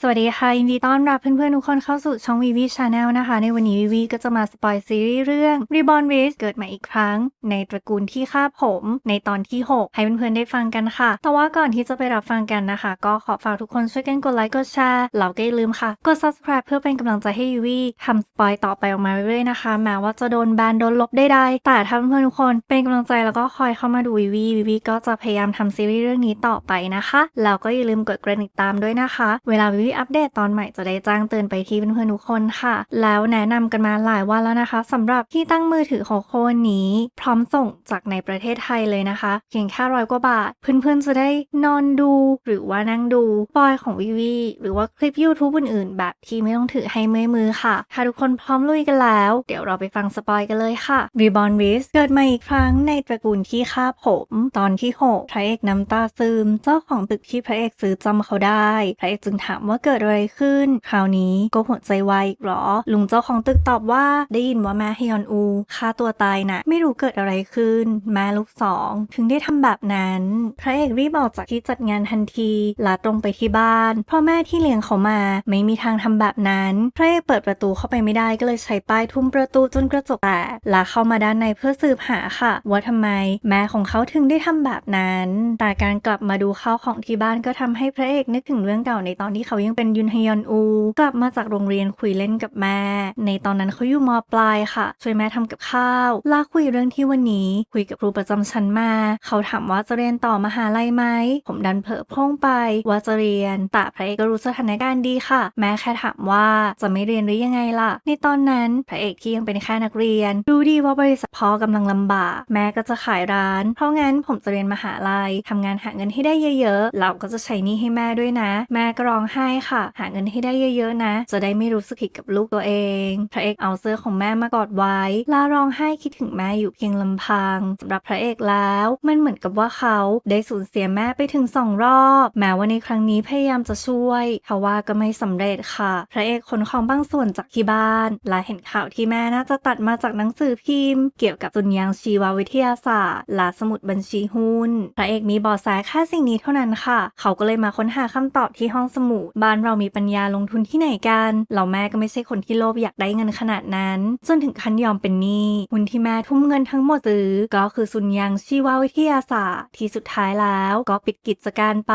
สวัสดีค่ะยินดีต้อนรับเพื่อนๆทุกคนเข้าสู่ช่องวีวีชาแนลนะคะ ในวันนี้วีวีก็จะมาสปอยซีรีส์เรื่อง Reborn r a c e เกิดใหมาอีกครั้ง ในตระกูลที่ฆ่าผม ในตอนที่ 6 ให้เพื่อนๆได้ฟังกันค่ะ แต่ว่าก่อนที่จะไปรับฟังกันนะคะ ก็ขอฝากทุกคนช่วยกันกดไลค์กดแชร์แล้วก็อย่าลืมค่ะ กด subscribe เพื่อเป็นกำลังใจให้วีวีทำสปอยต่อไปออกมาเรื่อยๆนะคะแม้ว่าจะโดนแบนโดนลบได้ๆแต่ถ้าเพื่อนๆทุกคนเป็นกำลังใจแล้วก็คอยเข้ามาดูวีวีวีวีก็จะพยายามทำซีรีส์เรื่องนี้ต่อไปนะคะแล้วก็อย่าลืมกดกระดิ่งตามด้วยนะคะ เวลาวีวีอัปเดตตอนใหม่จะได้แจ้งเตือนไปที่เพื่อนๆทุกคนค่ะ แล้วแนะนำกันมาหลายวันแล้วนะคะสำหรับที่ตั้งมือถือของโคนนี้ พร้อมส่งจากในประเทศไทยเลยนะคะเพียงแค่ร้อยกว่าบาท เพื่อนๆจะได้นอนดู หรือว่านั่งดูปอยของวีวีหรือว่าคลิป YouTube อื่นๆ แบบที่ไม่ต้องถือให้เมื่อยมือค่ะ ถ้าทุกคนพร้อมลุยกันแล้ว เดี๋ยวเราไปฟังสปอยกันเลยค่ะ Reborn w i s เกิดมาอีกครั้งในตระกูลที่ฆ่าผม ตอนที่ 6 พระเอกน้ำตาซึม เจ้าของตึกที่พระเอกซื้อจำเขาได้ พระเอกจึงถามว่าเกิดอะไรขึ้น คราวนี้ก็หัวใจวายอีกหรอ ลุงเจ้าของตึกตอบว่าได้ยินว่าแม่ฮยอนอูฆ่าตัวตายนะ่ะไม่รู้เกิดอะไรขึ้น แม่ลูกสองถึงได้ทำแบบนั้น พระเอกรีบออกจากที่จัดงานทันทีลาตรงไปที่บ้านเพราะแม่ที่เลี้ยงเขามาไม่มีทางทำแบบนั้น พระเอกเปิดประตูเข้าไปไม่ได้ก็เลยใช้ป้ายทุ่มประตูจนกระจกแตกลาเข้ามาด้านในเพื่อสืบหาค่ะ ว่าทำไม แม่ของเขาถึงได้ทำแบบนั้น แต่การกลับมาดูข้าวของที่บ้านก็ทำให้พระเอกนึกถึงเรื่องเก่าในตอนที่เขายังเป็นยุนฮยอนอู กลับมาจากโรงเรียนคุยเล่นกับแม่ ในตอนนั้นเขาอยู่มปลายค่ะ ช่วยแม่ทำกับข้าว ลาคุยเรื่องที่วันนี้ คุยกับครูประจำชั้นมา เขาถามว่าจะเรียนต่อมหาลัยไหม ผมดันเผลอพร่งไป ว่าจะเรียน แต่พระเอกก็รู้สถานการณ์ดีค่ะ แม่แค่ถามว่าจะไม่เรียนหรือยังไงล่ะ ในตอนนั้นพระเอกที่ยังเป็นแค่นักเรียนรู้ดีว่าบริษัทพ่อกำลังลำบาก แม่ก็จะขายร้าน เพราะงั้นผมจะเรียนมหาลัยทำงานหาเงินให้ได้เยอะๆ เราก็จะใช้นี้ให้แม่ด้วยนะ แม่ก็ร้องไห้ค่ะ หาเงินให้ได้เยอะๆนะ จะได้ไม่รู้สึกผิดกับลูกตัวเอง พระเอกเอาเสื้อของแม่มากอดไว้ ลาร้องไห้คิดถึงแม่อยู่เพียงลำพังสำหรับพระเอกแล้ว มันเหมือนกับว่าเขาได้สูญเสียแม่ไปถึงสองรอบ แม้ว่าในครั้งนี้พยายามจะช่วยทว่าก็ไม่สำเร็จค่ะ พระเอกขนของบางส่วนจากที่บ้าน และเห็นข่าวที่แม่น่าจะตัดมาจากหนังสือพิมพ์ เกี่ยวกับสุญญางชีววิทยาศาสตร์และสมุดบัญชีหุ้น พระเอกมีบอแสแค่สิ่งนี้เท่านั้นค่ะ เขาก็เลยมาค้นหาคำตอบที่ห้องสมุดบ้านเรามีปัญญาลงทุนที่ไหนกันเราแม่ก็ไม่ใช่คนที่โลภอยากได้เงินขนาดนั้น จนถึงขั้นยอมเป็นหนี้หุ้นที่แม่ทุ่มเงินทั้งหมดซื้อก็คือสุญญางชีววิทยาศาสตร์ ที่สุดท้ายแล้วก็ปิดกิจการไป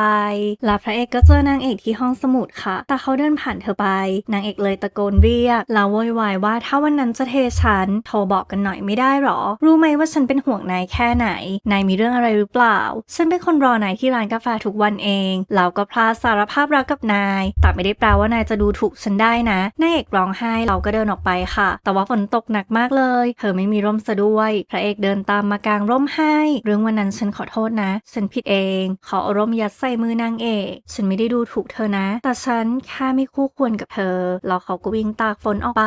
และพระเอกก็เจอนางเอกที่ห้องสมุดค่ะ แต่เขาเดินผ่านเธอไป นางเอกเลยตะโกนเรียก แล้วโวยวายว่าถ้าวันนั้นจะเทฉัน โทรบอกกันหน่อยไม่ได้หรอ รู้ไหมว่าฉันเป็นห่วงนายแค่ไหน นายมีเรื่องอะไรหรือเปล่า ฉันเป็นคนรอนายที่ร้านกาแฟทุกวันเอง แล้วก็พลาดสารภาพรักกับนายแต่ไม่ได้แปลว่านายจะดูถูกฉันได้นะนายเอกร้องไห้เราก็เดินออกไปค่ะ แต่ว่าฝนตกหนักมากเลย เธอไม่มีร่มซะด้วย พระเอกเดินตามมากางร่มให้ เรื่องวันนั้นฉันขอโทษนะ ฉันผิดเอง ขอร่มยัดใส่มือนางเอก ฉันไม่ได้ดูถูกเธอนะ แต่ฉันแค่ไม่คู่ควรกับเธอ แล้วเขาก็วิ่งตากฝนออกไป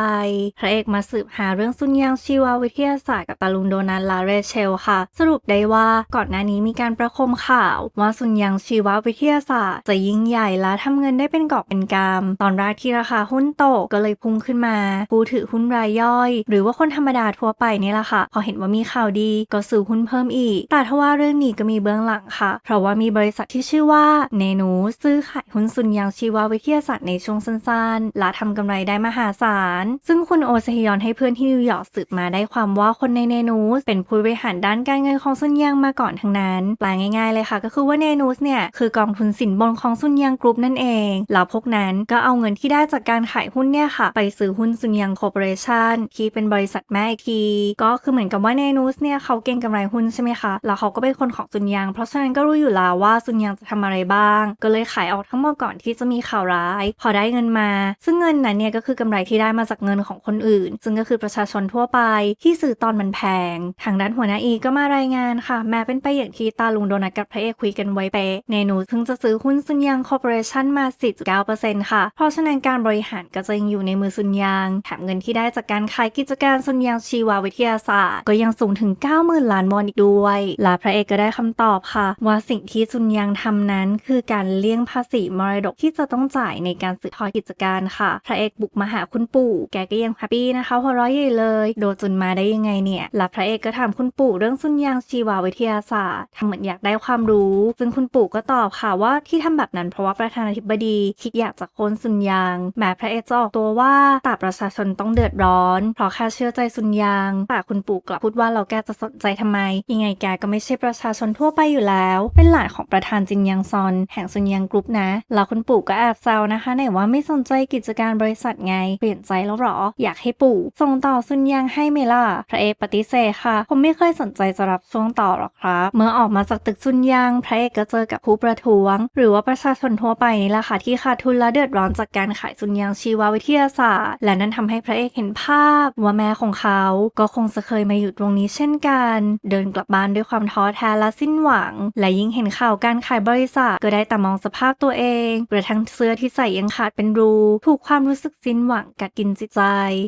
พระเอกมาสืบหาเรื่องสุญญางชีววิทยาศาสตร์กับตาลุงโดนัทและเรเชลค่ะ สรุปได้ว่าก่อนหน้านี้มีการประคมข่าว ว่าสุญญางชีววิทยาศาสตร์จะยิ่งใหญ่และทำเงินได้เป็นกอบเป็นกำตอนแรกที่ราคาหุ้นตกก็เลยพุ่งขึ้นมา ผู้ถือหุ้นรายย่อย หรือว่าคนธรรมดาทั่วไปนี่แหละค่ะ พอเห็นว่ามีข่าวดีก็ซื้อหุ้นเพิ่มอีก แต่ทว่าเรื่องนี้ก็มีเบื้องหลังค่ะ เพราะว่ามีบริษัทที่ชื่อว่าเนนูซื้อขายหุ้นสุนยางชีววิทยาศาสตร์ในช่วงสั้นๆและทำกำไรได้มหาศาล ซึ่งคุณโอซฮยอนให้เพื่อนที่นิวยอร์กสืบมาได้ความว่าคนในเนนูสเป็นผู้บริหารด้านการเงินของซุนยางมาก่อนทั้งนั้นแปลง่ายๆเลยค่ะ ก็คือว่าเนนูสเนี่ยคือกองทุนสินบนของซุนยางกรุ๊ปนั่นเองแล้วพวกนั้นก็เอาเงินที่ได้จากการขายหุ้นเนี่ยค่ะ ไปซื้อหุ้นซุนยางคอร์ปอเรชั่นที่เป็นบริษัทแม่อีกที ก็คือเหมือนกับว่าเนนูสเนี่ยเขาเก่งกำไรหุ้นใช่ไหมคะแล้วเขาก็เป็นคนของซุนยางเพราะฉะนั้นก็รู้อยู่แล้วว่าซุนยางจะทำอะไรบ้าง ก็เลยขายออกทั้งหมดก่อนที่จะมีข่าวร้าย พอได้เงินมา ซึ่งเงินนั้นเนี่ยก็คือกำไรที่ได้มาจากเงินของคนอื่น ซึ่งก็คือประชาชนทั่วไปที่ซื้อตอนมันแพง ทางด้านหัวหน้าอีก็มารายงานค่ะ แม้เป็นไปอย่างที่ตาลุงโดนัทกับพระเอกคุยกันไว้เป๊ะเนนูเพิ่งจะซื้อหุ้นซุนยางคอร์ปอเรชั่นมา4.9%ค่ะ เพราะฉะนั้นการบริหารก็จะยังอยู่ในมือซุนยาง แถมเงินที่ได้จากการขายกิจการซุนยางชีววิทยาศาสตร์ ก็ยังสูงถึง 90,000 ล้านวอนอีกด้วย และพระเอกก็ได้คำตอบค่ะ ว่าสิ่งที่ซุนยางทำนั้นคือการเลี่ยงภาษีมรดกที่จะต้องจ่ายในการสืบทอดกิจการค่ะ พระเอกบุกมาหาคุณปู่ แกก็ยังแฮปปี้นะคะหัวเราะใหญ่เลย โดนจนมาได้ยังไงเนี่ย และพระเอกก็ถามคุณปู่เรื่องซุนยางชีววิทยาศาสตร์ทำเหมือนอยากได้ความรู้ ซึ่งคุณปู่ก็ตอบค่ะว่าที่ทำแบบนั้นเพราะว่าประธานาธิบดีคิดอยากจะโค่นซุนยาง แม้พระเอกจะออกตัวว่าต่ประชาชนต้องเดือดร้อน เพราะแค่เชื่อใจซุนยาง แต่คุณปู่กลับพูดว่าเราแกจะสนใจทำไม ยังไงแกก็ไม่ใช่ประชาชนทั่วไปอยู่แล้ว เป็นหลานของประธานจินยังซอน แห่งซุนยังกรุ๊ปนะ แล้วคุณปู่ก็แอบแซวนะคะไหนว่าไม่สนใจกิจการบริษัทไง เปลี่ยนใจแล้วหรอ อยากให้ปู่ส่งต่อซุนยังให้ไหมล่ะ พระเอกปฏิเสธค่ะ ผมไม่เคยสนใจจะรับช่วงต่อหรอกครับ เมื่อออกมาจากตึกซุนยัง พระเอกก็เจอกับผู้ประท้วง หรือว่าประชาชนทั่วไปนี่แหละค่ะที่ขาดทุนและเดือดร้อนจากการขายซุนยังชีววิทยาศาสตร์ และนั่นทำให้พระเอกเห็นภาพ ว่าแม่ของเขาก็คงจะเคยมาอยู่ตรงนี้เช่นกัน เดินกลับบ้านด้วยความท้อแท้และสิ้นหวัง และยิ่งเห็นข่าวการขายบริษัทก็ได้แต่มองสภาพตัวเองกระทั่งเสื้อที่ใส่ยังขาดเป็นรู ถูกความรู้สึกสิ้นหวังกัดกินจิตใจ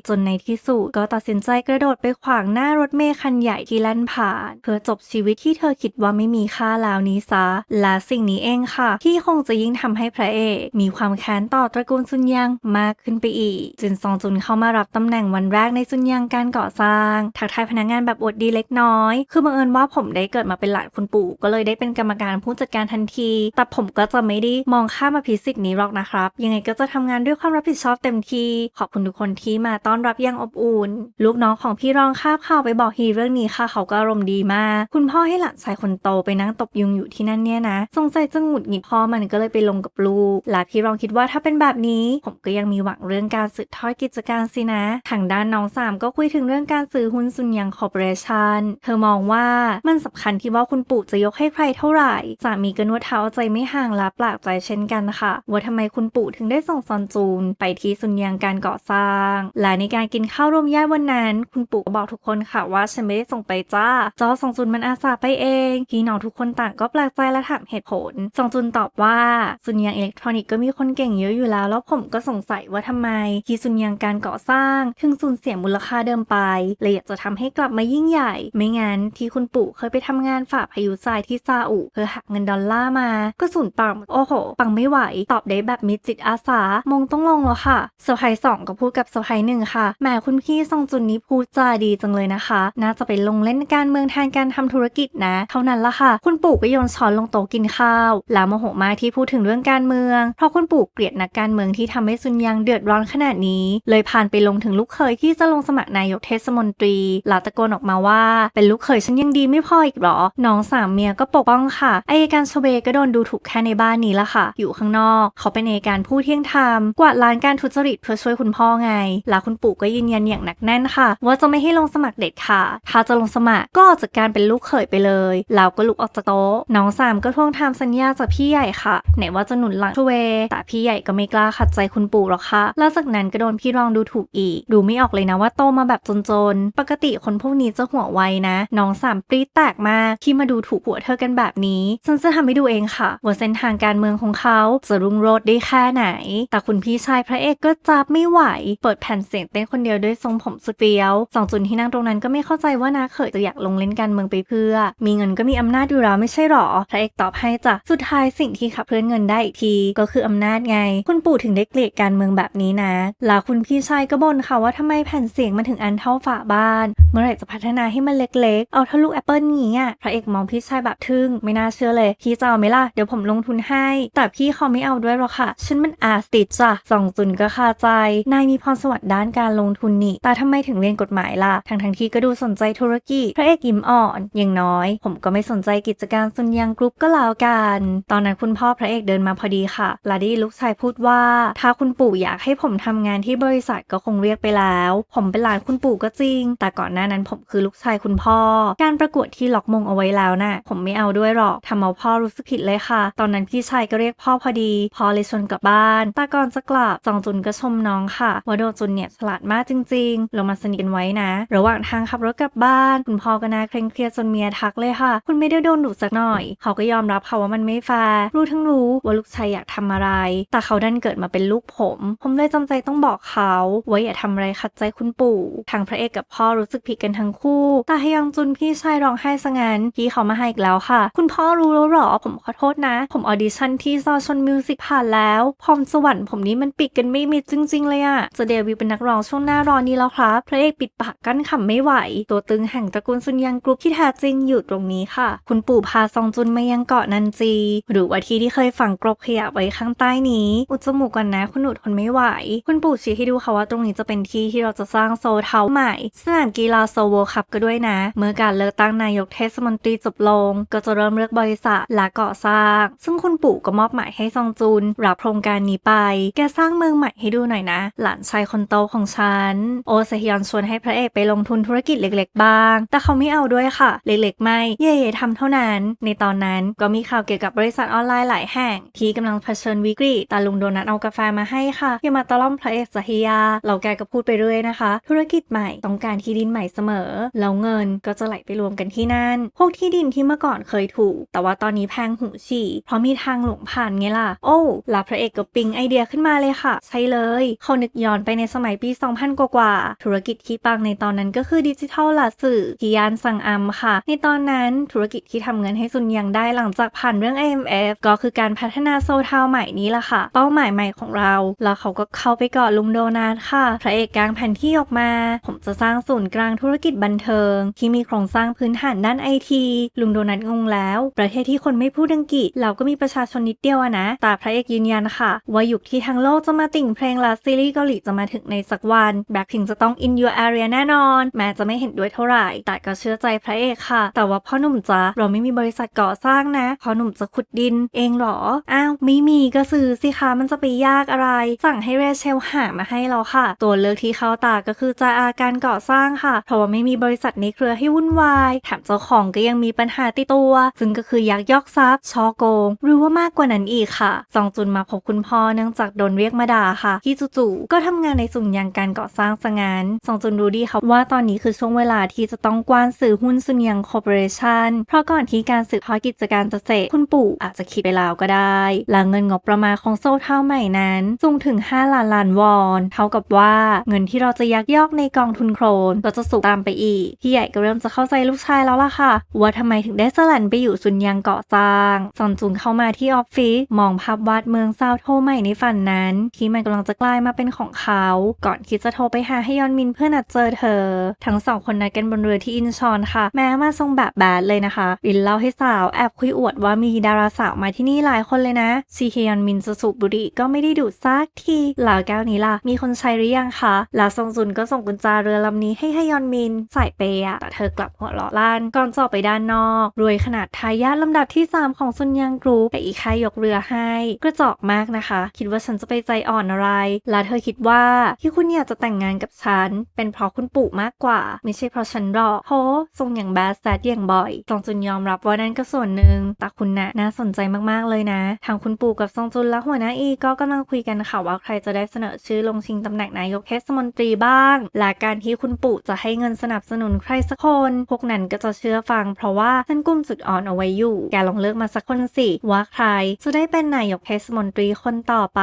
จนในที่สุดก็ตัดสินใจกระโดดไปขวางหน้ารถเมล์คันใหญ่ที่แล่นผ่าน เพื่อจบชีวิตที่เธอคิดว่าไม่มีค่าแล้วนี้ซะและสิ่งนี้เองค่ะ ที่คงจะยิ่งทำให้พระเอกมีความแค้นต่อตระกูลซุนยังมากขึ้นไปอีกจินซองจุนเข้ามารับตำแหน่งวันแรกในซุนยังการก่อสร้าง ทักทายพนักงานแบบอวดดีเล็กน้อย คือบังเอิญว่าผมได้เกิดมาเป็นหลานคุณปู่ ก็เลยได้เป็นกรรมการผู้จัดการทันที แต่ผมก็จะไม่ได้มองข้ามมาพิสิกนี้หรอกนะครับ ยังไงก็จะทำงานด้วยความรับผิดชอบเต็มที่ ขอบคุณทุกคนที่มาต้อนรับอย่างอบอุ่น ลูกน้องของพี่รองคาบข่าวไปบอกฮีเรื่องนี้ค่ะ เขาก็อารมณ์ดีมาก คุณพ่อให้หลานชายคนโตไปนั่งตบยุงอยู่ที่นั่นเนี่ยนะ สงสัยจะหงุดหงิดพ่อมันก็เลยไปลงกับลูกและพี่รองคิดว่าถ้าเป็นแบบนี้ ผมก็ยังมีหวังเรื่องการสืบทอดกิจการสินะ ทางด้านน้องสามก็คุยถึงเรื่องการซื้อหุ้นซุนยังคอร์ปอเรชันเธอมองว่ามันสำคัญที่ว่าคุณปู่จะยกให้ใครเท่าไหร่สามีก็นวดเท้าใจไม่ห่างและแปลกใจเช่นกันค่ะ ว่าทำไมคุณปู่ถึงได้ส่งซอนจูน ไปที่ซุนยังการก่อสร้าง และในการกินข้าวรวมญาติวันนั้น คุณปู่ก็บอกทุกคนค่ะว่าฉันไม่ได้ส่งไปจ้าจอซองจุนมันอาสาไปเองพี่น้องทุกคนต่างก็แปลกใจและถามเหตุผลซองจุนตอบว่าซุนยังอิเล็กทรอนิกส์ก็มีคนเก่งเยอะอยู่แล้ว แล้วผมก็สงสัยว่าทำไมที่ซุนยังการก่อสร้าง ถึงสูญเสียมูลค่าเดิมไปเลยอยากจะทำให้กลับมายิ่งใหญ่ ไม่งั้นที่คุณปู่เคยไปทำงานฝ่าพายุทรายที่ซาอุเพื่อหักเงินดอลลาร์มา ก็สูญเปล่าโอ้โห ปังไม่ไหว ตอบได้แบบมีจิตอาสามงต้องลงแล้วค่ะเซอร์ไพรสองก็พูดกับเซอร์ไพรหนึ่งค่ะแหมคุณพี่ซองจุนนี้พูดจาดีจังเลยนะคะ น่าจะไปลงเล่นการเมืองแทนการทำธุรกิจนะ เท่านั้นละค่ะ คุณปู่ก็โยนช้อนลงโต๊ะกินข้าว แล้วโมโหมากที่พูดถึงเรื่องการเมืองเพราะคุณปู่เกลียดนักการเมืองที่ทำให้ซุนยังเดือดร้อนขนาดนี้ เลยผ่านไปลงถึงลูกเขยที่จะลงสมัครนายกเทศมนตรีหลาตะโกนออกมาว่า เป็นลูกเขยฉันยังดีไม่พออีกหรอ น้องสามเมียก็ปกป้องค่ะอายการชเวก็โดนดูถูกแค่ในบ้านนี้ละค่ะ อยู่ข้างนอก เขาเป็นอายการผู้เที่ยงธรรมกวาดล้างการทุจริตเพื่อช่วยคุณพ่อไงแล้วคุณปู่ก็ยืนยันอย่างหนักแน่นค่ะ ว่าจะไม่ให้ลงสมัครเด็ดค่ะ ถ้าจะลงสมัครก็ออกจากการเป็นลูกเขยไปเลยแล้วก็ลุกออกจากโต๊ะน้องสามก็ทวงถามสัญญาจากพี่ใหญ่ค่ะไหนว่าจะหนุนหลังชเวแต่พี่ใหญ่ก็ไม่กล้าขัดใจคุณปู่หรอกค่ะแล้วจากนั้นก็โดนพี่รองดูถูกอีก ดูไม่ออกเลยนะว่าโตมาแบบจนๆ ปกติคนพวกนี้จะหัวไวนะ น้องสามปรี๊ดแตกมากที่มาดูถูกหัวเธอกันแบบนี้ ฉันจะทำให้ดูเองค่ะ ว่าเส้นทางการเมืองของเขาจะรุ่งโรจน์ได้แค่ไหน แต่คุณพี่ชายพระเอกก็จับไม่ไหว เปิดแผ่นเสียงเต้นคนเดียวด้วยทรงผมสุดเฟี้ยวสองจุนที่นั่งตรงนั้นก็ไม่เข้าใจว่านาเขยจะอยากลงเล่นการเมืองไปเพื่อ มีเงินก็มีอำนาจอยู่แล้วไม่ใช่หรอ พระเอกตอบให้จ้ะ สุดท้ายสิ่งที่ขับเคลื่อนเงินได้อีกทีก็คืออำนาจไง คุณปู่ถึงได้เกลียดการเมืองแบบนี้นะ แล้วคุณพี่ชายก็บ่นค่ะว่าทำไมแผ่นเสียงมันถึงอันเท่าฝาบ้าน เมื่อไหร่จะพัฒนาให้มันเล็กๆ เอาเท่าลูกแอปเปิลนี้อะพระเอกมองพี่ชายแบบทึ่งไม่น่าเชื่อเลย พี่จะเอาไหมล่ะ เดี๋ยวผมลงทุนให้ แต่พี่เขาไม่เอาด้วยหรอกค่ะ ฉันมันอาร์ติดจ้ะสองจุนก็คาใจ นายมีพรสวรรค์ด้านการลงทุนนี่ แต่ทำไมถึงเรียนกฎหมายล่ะทั้งทั้งที่ก็ดูสนใจธุรกิจ พระเอกยิ้มอ่อน อย่างน้อย ผมก็ไม่สนใจกิจการซุนยังกรุ๊ปก็แล้วกัน ตอนนั้นคุณพ่อพระเอกเดินมาพอดีค่ะลาดี้ลูกชายพูดว่า ถ้าคุณปู่อยากให้ผมทำงานที่บริษัทก็คงเรียกไปแล้ว ผมเป็นหลานคุณปู่ก็จริง แต่ก่อนหน้านั้นผมคือลูกชายคุณพ่อ การประกวดที่ล็อกมงเอาไว้แล้วน่ะ ผมไม่เอาด้วยหรอกทำเอาพ่อรู้สึกผิดเลยค่ะ ตอนนั้นพี่ชายก็เรียกพ่อพอดี พ่อเลยชวนกลับบ้าน แต่ก่อนจะกลับจองจุนก็ชมน้องค่ะว่าโดจุนเนี่ยฉลาดมากจริงๆ เรามาสนิทกันไว้นะ ระหว่างทางขับรถกลับบ้าน คุณพ่อก็น่าเคร่งเครียดจนเมียทักเลยค่ะ คุณไม่ได้โดนดุสักหน่อย เขาก็ยอมรับค่ะว่ามันไม่แฟร์รู้ทั้งรู้ว่าลูกชายอยากทำอะไร แต่เขาดันเกิดมาเป็นลูกผม ผมเลยจำใจต้องบอกเขาว่าอย่าทำอะไรขัดใจคุณปู่ทางพระเอกกับพ่อรู้สึกผิดกันทั้งคู่ แต่ฮยองจุนพี่ชายร้องไห้ซะงั้นพี่เขามาให้อีกแล้วค่ะ คุณพ่อรู้แล้วหรอ ผมขอโทษนะ ผมออดิชั่นที่ซอชนมิวสิกผ่านแล้วพรสวรรค์ผมนี้มันปิดกันไม่มิดจริง ๆ เลยอะจะเดบิวเป็นนักร้องช่วงหน้ารอนี้แล้วครับ พระเอกปิดปากกั้นขำไม่ไหว ตัวตึงแห่งตระกูลซุนยังกรุ๊ปที่แท้จริงอยู่ตรงนี้ค่ะ คุณปู่พาซองจุนมายังเกาะนันจี หรือว่าที่ที่เคยฝังกรบขยะไว้ข้างางใต้นี้ อุดจมูกก่อนนะ คุณหนูทนไม่ไหว คุณปู่ชี้ให้ดูค่ะว่าตรงนี้จะเป็นที่ที่เราจะสร้างโซเทาใหม่ สนามกีฬาโซลเวอร์คัพก็ด้วยนะ เมื่อการเลือกตั้งนายกเทศมนตรีจบลง ก็จะเริ่มเลือกบริษัทและก่อสร้าง ซึ่งคุณปู่ก็มอบหมายให้ซองจุน รับโครงการนี้ไป แกสร้างเมืองใหม่ให้ดูหน่อยนะ หลานชายคนโตของฉัน โอเซฮยอนชวนให้พระเอกไปลงทุนธุรกิจเล็กๆ บ้าง แต่เขาไม่เอาด้วยค่ะ เล็กๆ ไม่ เย่ๆทำเท่านั้น ในตอนนั้นก็มีข่าวเกี่ยวกับบริษัทออนไลน์หลายแห่งที่กำลังเผชิญวิกฤตต่ลุงโดนัทเอากาแฟมาให้ค่ะอย่ามาตะล่อมพระเอกจะฮิยาเราแกก็พูดไปเรื่อยนะคะ ธุรกิจใหม่ต้องการที่ดินใหม่เสมอ แล้วเงินก็จะไหลไปรวมกันที่นั่น พวกที่ดินที่เมื่อก่อนเคยถูก แต่ว่าตอนนี้แพงหูฉี่ เพราะมีทางหลงผ่านไงล่ะ โอ้ล้วพระเอกก็ปิ๊งไอเดียขึ้นมาเลยค่ะ ใช่เลย เขานึกย้อนไปในสมัยปี 2000 กว่าๆธุรกิจที่ปังในตอนนั้นก็คือดิจิทัลลาสื่อที่ยานสั่งอัมค่ะ ในตอนนั้นธุรกิจที่ทำเงินให้ซุนยังได้หลังจากผ่านเรื่อง IMF ก็คือการพัฒนาโซลทาวใหม่นี้ล่ะค่ะ เป้าหมายใหม่ของเรา แล้วเขาก็เข้าไปกอดลุงโดนัทค่ะ พระเอกกลางแผ่นที่ออกมา ผมจะสร้างศูนย์กลางธุรกิจบันเทิง ที่มีโครงสร้างพื้นฐานด้านไอทีลุงโดนัทงงแล้ว ประเทศที่คนไม่พูดอังกฤษ เราก็มีประชาชนนิดเดียวนะ แต่พระเอกยืนยันค่ะ ว่ายุคที่ทั้งโลกจะมาติ่งเพลงและซีรีส์เกาหลีจะมาถึงในสักวันแบ็คพิงจะต้อง in your area แน่นอน แม้จะไม่เห็นด้วยเท่าไหร่ แต่ก็เชื่อใจพระเอกค่ะ แต่ว่าพ่อหนุ่มจ๊ะเราไม่มีบริษัทก่อสร้างนะพ่อหนุ่มจะขุดดิน เองเหรอ อ้าวไม่มีก็ซื้อสิคะมันจะไปยากอะไร สั่งให้เรเชลหามาให้เราค่ะ ตัวเลือกที่เข้าตาก็คือจาอาการก่อสร้างค่ะ เพราะว่าไม่มีบริษัทในเครือให้วุ่นวายแถมเจ้าของก็ยังมีปัญหาติดตัว ซึ่งก็คือยักยอกทรัพย์ช่อโกง หรือว่ามากกว่านั้นอีกค่ะซองจุนมาพบคุณพ่อเนื่องจากโดนเรียกมาด่าค่ะ ที่จู่ๆก็ทำงานในสุ่มยางการก่อสร้างซะงั้นซองจุนรู้ดีค่ะว่าตอนนี้คือช่วงเวลาที่จะต้องกว้านซื้อหุ้นซุนยังคอร์ปอเรชั่นเพราะก่อนที่การสืบทอดกิจการจะเสร็จคุณปู่อาจจะคิดไปแล้วก็ได้และเงินงบประมาณของโซลเท่าใหม่นั้นสูงถึง 5 ล้านล้านวอน เท่ากับว่าเงินที่เราจะยักยอกในกองทุนโครนก็จะสูงตามไปอีก พี่ใหญ่ก็เริ่มจะเข้าใจลูกชายแล้วล่ะค่ะ ว่าทำไมถึงได้สลันไปอยู่ซุนยังเกาะสร้างซอนจุนเข้ามาที่ออฟฟิศมองภาพวาดเมืองซาวโทใหม่ในฝันนั้น ที่มันกำลังจะกลายมาเป็นของเขา ก่อนที่จะโทรไปหาให้ยอนมินเพื่อนัดเจอเธอ ทั้งสองคนนัดกันบนเรือที่อินชอนค่ะ แม้มาทรงแบบแบดเลยนะคะรินเล่าให้สาวแอบคุยอวดว่ามีดาราสาวมาที่นี่หลายคนเลยนะซีเฮยอนมินจะสูบบุหรี่ก็ไม่ได้ดูดซักทีแล้วแก้วนี้ล่ะ มีคนใช้หรือยังคะแล้วซงจุนก็ส่งกุญแจเรือลำนี้ให้ให้ยอนมินใส่เปอะแต่เธอกลับหัวเราะล้านก่อนจะออกไปด้านนอก รวยขนาดทายาทลำดับที่ 3 ของซุนยังกรุ๊ปแต่อีกใครยกเรือให้ กระจอกมากนะคะ คิดว่าฉันจะไปใจอ่อนอะไร แล้วเธอคิดว่าที่คุณอยากจะแต่งงานกับฉัน เป็นเพราะคุณปู่มากกว่า ไม่ใช่เพราะฉันหรอกโหทรงอย่างแบดแซดอย่างบ่อยซองจุนยอมรับว่านั่นก็ส่วนหนึ่งแต่คุณนะน่าสนใจมากๆเลยนะทางคุณปู่กับซองจุนและหัวหน้าอีก็กำลังคุยกันค่ะว่าใครจะได้เสนอชื่อลงชิงตำแหน่งนายกเทศมนตรีบ้าง และการที่คุณปู่จะให้เงินสนับสนุนใครสักคน พวกนั้นก็จะเชื่อฟัง เพราะว่าท่านกุมจุดอ่อนเอาไว้อยู่ แกลองเลือกมาสักคนสิ ว่าใครจะได้เป็นนายกเทศมนตรีคนต่อไป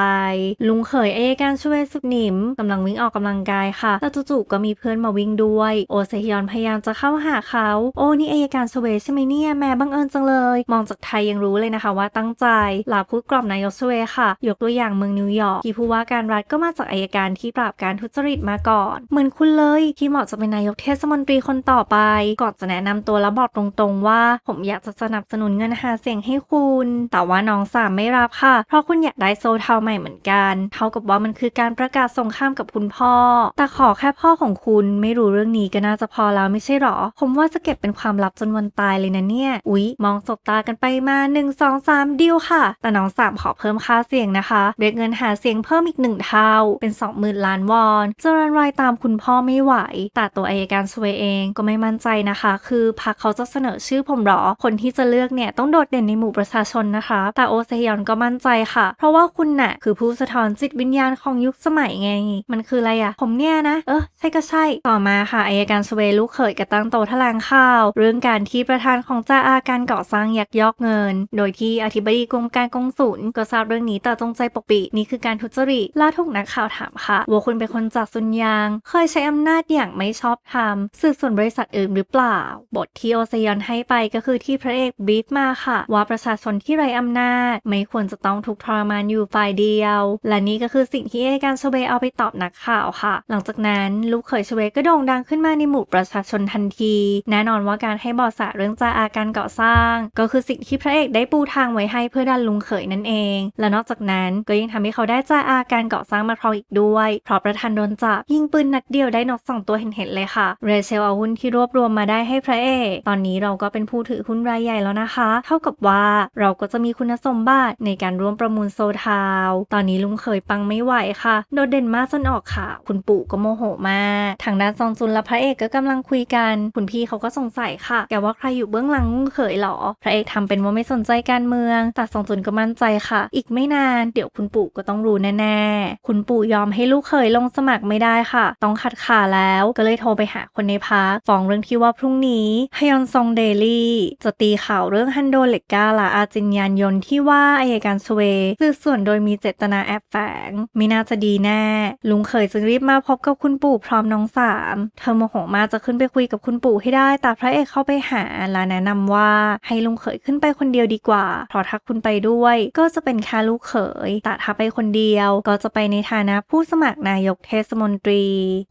ลุงเขยเอการช่วยสุดหนิมกำลังวิ่งออกกำลังกายค่ะแต่จู่ๆก็มีเพื่อนมาวิ่งด้วย โอเซฮยอนพยายามจะเข้าหาเขาโอ้นี่เอยการชเวใช่ไหมเนี่ยแม่บังเอิญจังเลย มองจากไทยยังรู้เลยนะคะว่าตั้งใจลาพูดกล่อมนายกชเวค่ะ ยกตัวอย่างเมืองนิวยอร์กที่ผู้ว่าการรัฐก็มาจากอายการที่ปราบการทุจริตมาก่อน เหมือนคุณเลยที่เหมาะจะเป็นนายกเทศมนตรีคนต่อไป ก่อนจะแนะนำตัวแล้วบอกตรงๆว่า ผมอยากจะสนับสนุนเงินหาเสียงให้คุณ แต่ว่าน้องสามไม่รับค่ะ เพราะคุณอยากได้โซเทาใหม่เหมือนกัน เท่ากับว่ามันคือการประกาศสงครามกับคุณพ่อ แต่ขอแค่พ่อของคุณไม่รู้เรื่องนี้ก็น่าจะพอแล้วไม่ใช่หรอ ผมว่าจะเก็บเป็นความลับจนวันตายเลยนะเนี่ย อุ๊ย มองสบตากันไปมา 1 2 3ดิวค่ะ แต่น้องสามขอเพิ่มค่าเสียงนะคะ เรียกเงินหาเสียงเพิ่มอีกหนึ่งเท่า เป็น 20,000 ล้านวอนจรันรายตามคุณพ่อไม่ไหว แต่ตัวอายการสเวยเองก็ไม่มั่นใจนะคะ คือพรรคเขาจะเสนอชื่อผมหรอ คนที่จะเลือกเนี่ยต้องโดดเด่นในหมู่ประชาชนนะคะ แต่โอเซยอนก็มั่นใจค่ะ เพราะว่าคุณน่ะคือผู้สะท้อนจิตวิญญาณของยุคสมัยไง มันคืออะไรอะผมเนี่ยนะ เออใช่ก็ใช่ ต่อมาค่ะอายการสเวยลูกเขยกระตั้งโตแถลงข่าว เรื่องการที่ประธานของจ้าอาการก่อสร้างยักยอกเงิน โดยที่อธิบดีกรมการกงสุลก็ทราบเรื่องนี้แต่จงใจปกปิดนี่คือการทุจริตล่าถูกนักข่าวถามค่ะว่าคุณเป็นคนจากซุนยาง เคยใช้อำนาจอย่างไม่ชอบธรรมสืบสวนบริษัทอื่นหรือเปล่า บทที่โอซยอนให้ไปก็คือที่พระเอกบีฟมาค่ะ ว่าประชาชนที่ไร้อำนาจ ไม่ควรจะต้องถูกทรมานอยู่ฝ่ายเดียว และนี่ก็คือสิ่งที่อการชเวเอาไปตอบนักข่าวค่ะ หลังจากนั้นลูกเขยชเวก็โด่งดังขึ้นมาในหมู่ประชาชนทันที แน่นอนว่าการให้เบาะแสเรื่องจาอาการก่อสร้าง ก็คือสิ่งที่พระเอกได้ปูทางไว้ให้เพื่อดันลุงเขยนั่นเองและนอกจากนั้นก็ยังทำให้เขาได้จ่าอาการเก่อสร้างมาครองอีกด้วย เพราะประธานโดนจับยิงปืนนัดเดียวได้นกสองตัวเห็นๆเลยค่ะ เรเชลเอาหุ้นที่รวบรวมมาได้ให้พระเอกตอนนี้เราก็เป็นผู้ถือหุ้นรายใหญ่แล้วนะคะ เท่ากับว่าเราก็จะมีคุณสมบัติในการร่วมประมูลโซทาว ตอนนี้ลุงเคยปังไม่ไหวค่ะ โดดเด่นมากจนออกข่าวคุณปู่ก็โมโหมากทางด้านซองจุนและพระเอกก็กำลังคุยกัน คุณพี่เขาก็สงสัยค่ะ แกว่าใครอยู่เบื้องหลังลุงเขยหรอ พระเอกทำเป็นว่าไม่สนใจการเมือง แต่ซองจุนก็มั่นใจค่ะอีกไม่นานเดี๋ยวคุณปู่ก็ต้องรู้แน่ๆ คุณปู่ยอมให้ลูกเขยลงสมัครไม่ได้ค่ะ ต้องขัดขาแล้วก็เลยโทรไปหาคนในพักฟ้องเรื่องที่ว่าพรุ่งนี้ฮยอนซองเดลี่จะตีข่าวเรื่องฮันโดเล็กกาลาอาจินยานยนต์ที่ว่าอายการชเวสืบส่วนโดยมีเจตนาแอบแฝงไม่น่าจะดีแน่ ลุงเขยจึงรีบมาพบกับคุณปู่พร้อมน้องสามเธอโมโหมากจะขึ้นไปคุยกับคุณปู่ให้ได้ แต่พระเอกเข้าไปหาและแนะนำว่าให้ลุงเขยขึ้นไปคนเดียวดีกว่า เพราะถ้าคุณไปด้วยก็จะเป็นแค่ลูกเขยแต่ถ้าไปคนเดียว ก็จะไปในฐานะผู้สมัครนายกเทศมนตรี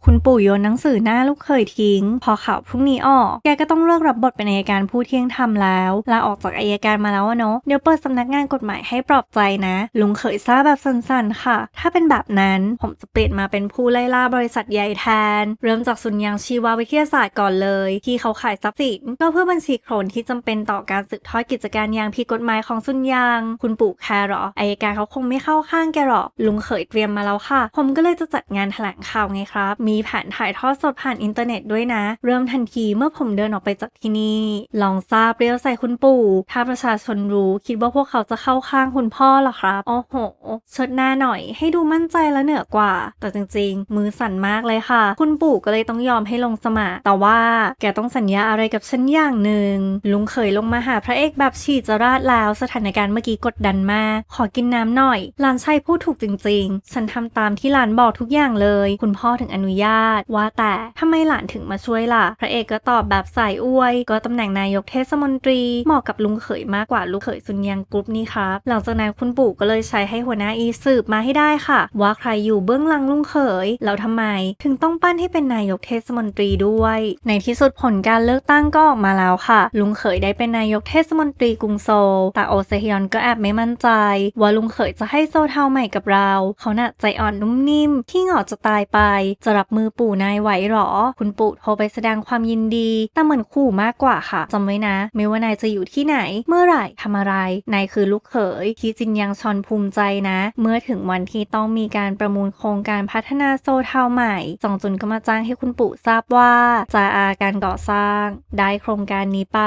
คุณปู่โยนหนังสือหน้าลูกเขยทิ้ง พอข่าวพรุ่งนี้ออก แกก็ต้องเลิกรับบทเป็นอัยการผู้เที่ยงธรรมแล้วลาออกจากอัยการมาแล้วเนาะเดี๋ยวเปิดสำนักงานกฎหมายให้ปลอบใจนะ ลุงเขยซ่าแบบสั้นๆค่ะ ถ้าเป็นแบบนั้นผมจะเปลี่ยนมาเป็นผู้ไล่ล่าบริษัทใหญ่แทน เริ่มจากสุนยางชีววิทยาศาสตร์ก่อนเลย ที่เขาขายทรัพย์สินก็เพื่อบัญชีโครนที่จำเป็นต่อการสืบทอดกิจการยางผิดกฎหมายของสุนยาง คุณปู่แคหรออัยการเขาคงไม่เข้าข้างแกหรอกลุงเขยเตรียมมาแล้วค่ะ ผมก็เลยจะจัดงานแถลงข่าวไงครับ มีแผนถ่ายทอดสดผ่านอินเทอร์เน็ตด้วยนะ เริ่มทันทีเมื่อผมเดินออกไปจากที่นี่ลองทราบเรียวใส่คุณปู่ ถ้าประชาชนรู้คิดว่าพวกเขาจะเข้าข้างคุณพ่อหรอครับโอ้โหชดหน้าหน่อย ให้ดูมั่นใจและเหนือกว่า แต่จริง ๆ มือสั่นมากเลยค่ะ คุณปู่ก็เลยต้องยอมให้ลงสมัคร แต่ว่าแกต้องสัญญาอะไรกับฉันอย่างหนึ่งลุงเคยลงมาหาพระเอกแบบฉีดจราดแล้วสถานการณ์เมื่อกี้กดดันมากขอกินน้ำหน่อย หลานชายพูดถูกจริง ๆ ฉันทำตามที่หลานบอกทุกอย่างเลย คุณพ่อถึงอนุญาต ว่าแต่ทำไมหลานถึงมาช่วยล่ะ พระเอกก็ตอบแบบสายอวย ก็ตำแหน่งนายกเทศมนตรี เหมาะกับลุงเขยมากกว่าลูกเขยซุนยังกรุ๊ปนี่ครับ หลังจากนั้นคุณปู่ก็เลยใช้ให้หัวหน้าอีสืบมาให้ได้ค่ะ ว่าใครอยู่เบื้องหลังลุงเขย แล้วทำไม ถึงต้องปั้นให้เป็นนายกเทศมนตรีด้วย ในที่สุดผลการเลือกตั้งก็ออกมาแล้วค่ะ ลุงเขยได้เป็นนายกเทศมนตรีกรุงโซลแต่โอเซฮยอนก็แอบไม่มั่นใจว่าลุงเขยจะให้โซเทาใหม่กับเรา เขาน่ะใจอ่อนนุ่มนิ่มที่เหงาจะตายไป จะรับมือปู่นายไหวหรอ คุณปู่โทรไปแสดงความยินดี แต่เหมือนขู่มากกว่าค่ะจำไว้นะ ไม่ว่านายจะอยู่ที่ไหน เมื่อไหร่ทำอะไร นายคือลูกเขยที่จินยังชอนภูมิใจนะ เมื่อถึงวันที่ต้องมีการประมูลโครงการพัฒนาโซเทาใหม่จองจุนก็มาจ้างให้คุณปู่ทราบว่าจะอาการก่อสร้าง ได้โครงการนี้ไป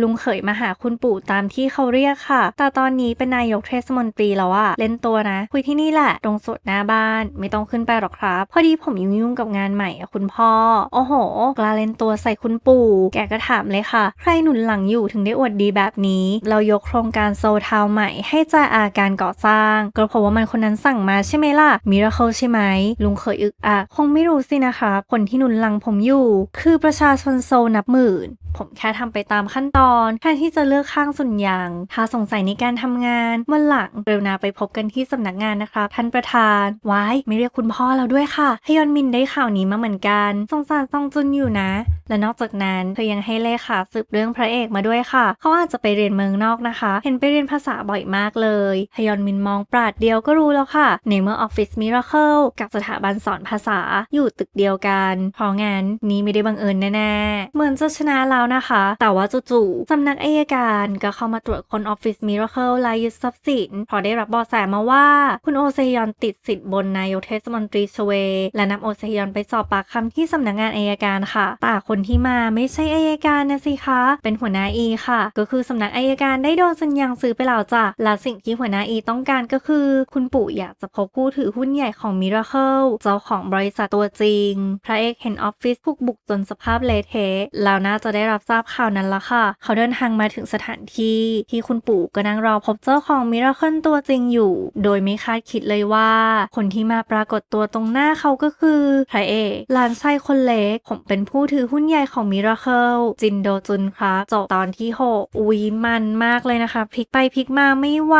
ลุงเขยมาหาคุณปู่ตามที่เขาเรียกค่ะ แต่ตอนนี้เป็นนายกเทศมนตรีแล้วอะเล่นตัวนะ คุยที่นี่แหละ ตรงสดหน้าบ้านไม่ต้องขึ้นไปหรอกครับ พอดีผมยุ่งๆกับงานใหม่อะคุณพ่อ โอ้โห กล้าเล่นตัวใส่คุณปู่ แกก็ถามเลยค่ะ ใครหนุนหลังอยู่ถึงได้อวดดีแบบนี้ เรายกโครงการโซทาวใหม่ให้จ่าอาการก่อสร้าง ก็เพราะว่ามันคนนั้นสั่งมาใช่ไหมล่ะมิราเคิลใช่ไหมลุงเคยอึกอักคงไม่รู้สินะคะคนที่หนุนหลังผมอยู่ คือประชาชนโซนับหมื่น ผมแค่ทำไปตามขั้นตอนแทนที่จะเลือกข้างส่วนอย่าง ถ้าสงสัยในการทำงานวันหลังเร็วนาไปพบกันที่สำนักงานนะครับท่านประธานไว้ไม่เรียกคุณพ่อเราด้วยค่ะฮยอนมินได้ข่าวนี้มาเหมือนกันสงสารซองจุนอยู่นะ และนอกจากนั้นเธอยังให้เลขาสืบเรื่องพระเอกมาด้วยค่ะเขาอาจจะไปเรียนเมืองนอกนะคะ เห็นไปเรียนภาษาบ่อยมากเลยฮยอนมินมองปราดเดียวก็รู้แล้วค่ะ ในเมื่อออฟฟิศมิราเคิลกับสถาบันสอนภาษาอยู่ตึกเดียวกันเพราะงั้นนี้ไม่ได้บังเอิญแน่ๆเหมือนจะชนะแล้วนะคะ แต่ว่าจู่ๆสำนักอายการก็เข้ามาตรวจคนออฟฟิศมิราเคิลและยึดทรัพย์สินพราะได้รับเบาะแสมาว่า คุณโอเซยอนติดสิทธิ์บนนายกเทศมนตรีชเว และนำโอเซยอนไปสอบปากคำที่สำนักงานอายการค่ะแต่คนที่มาไม่ใช่อายการนะสิคะ เป็นหัวหน้าอีค่ะ ก็คือสำนักอายการได้โดนสัญญาซื้อไปแล้วจ้ะและสิ่งที่หัวหน้าอีต้องการก็คือ คุณปู่อยากจะพบผู้ถือหุ้นใหญ่ของมิราเคิลเจ้าของบริษัทตัวจริง พระเอกเห็นออฟฟิศถูกบุกจนสภาพเละเทะแล้วน่าจะได้รับทราบข่าวนั้นละค่ะ เขาเดินทางมาถึงสถานที่ที่คุณปู่ก็นั่งรอพบเจ้าของมิราเคิลตัวจริงอยู่ โดยไม่คาดคิดเลยว่า คนที่มาปรากฏตัวตรงหน้าเขาก็คือพระเอกหลานชายคนเล็ก ผมเป็นผู้ถือหุ้นใหญ่ของมิราเคิลจินโดจุนครับจบตอนที่ 6 อุ๊ยมันมากเลยนะคะพลิกไปพลิกมาไม่ไหว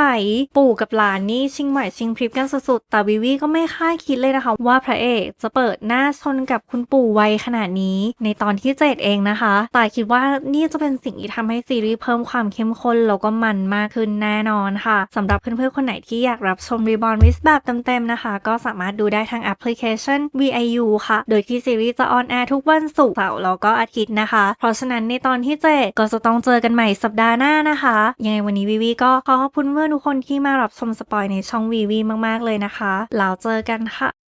ปู่กับหลานนี่ชิงไหวชิงพริบกันสุดๆแต่วิวีก็ไม่คาดคิดเลยนะคะ ว่าพระเอกจะเปิดหน้าชนกับคุณปู่ไวขนาดนี้ ในตอนที่ 7 เองนะคะแต่คิดว่านี่จะเป็นสิ่งที่ทำให้ซีรีส์เพิ่มความเข้มข้นแล้วก็มันมากขึ้นแน่นอนค่ะสำหรับเพื่อนๆคนไหนที่อยากรับชม Reborn w i s แบบเต็มๆนะคะ ก็สามารถดูได้ทางแอปพลิเคชัน VIU ค่ะ โดยที่ซีรีส์จะออนแอร์ทุกวันศุกร์เสาร์แล้วก็อาทิตย์นะคะ เพราะฉะนั้นในตอนที่7ก็จะต้องเจอกันใหม่สัปดาห์หน้านะคะยังไงวันนี้วิวีก็ขอขอบคุณเพื่อนทุกคนที่มารับชมสปอยในช่องวีวีมากๆเลยนะคะแล้วเจอกันค่ะ